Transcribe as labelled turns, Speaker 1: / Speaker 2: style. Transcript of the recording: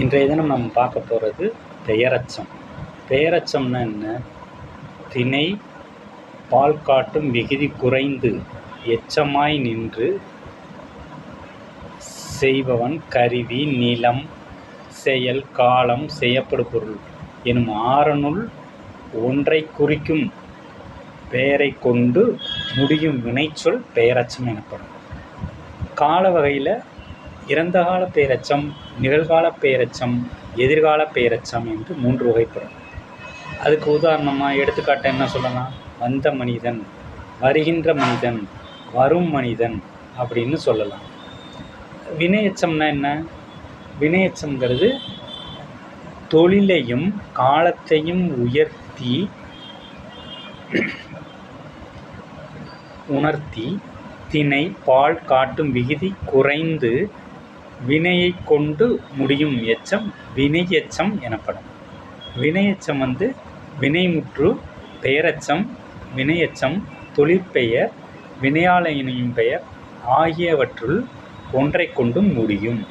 Speaker 1: இன்றைய தினம் நம்ம பார்க்க போகிறது பெயரச்சம். பெயரச்சம்னா என்ன? திணை பால் காட்டும் விகுதி குறைந்து எச்சமாய் நின்று செய்பவன் கருவி நிலம் செயல் காலம் செய்யப்படு பொருள் எனும் ஆறனுள் ஒன்றை குறிக்கும் பெயரை கொண்டு முடியும் வினைச்சொல் பெயரச்சம் எனப்படும். கால வகையில் இறந்த கால பெயரச்சம் நிகழ்கால பேரச்சம் எதிர்கால பேரச்சம் என்று மூன்று வகைப்படும். அதுக்கு உதாரணமாக எடுத்துக்காட்ட என்ன சொல்லலாம்? வந்த மனிதன் வருகின்ற மனிதன் வரும் மனிதன் அப்படின்னு சொல்லலாம். வினையச்சம்னா என்ன? வினையச்சம்ங்கிறது தொழிலையும் காலத்தையும் உயர்த்தி உணர்த்தி தினை பால் காட்டும் விகுதி குறைந்து வினையை கொண்டு முடியும் எச்சம் வினையெச்சம் எனப்படும். வினையச்சம் வந்து வினைமுற்று பெயரச்சம் வினையச்சம் தொழிற்பெயர் வினையாள பெயர் ஆகியவற்றுள் ஒன்றை கொண்டும் முடியும்.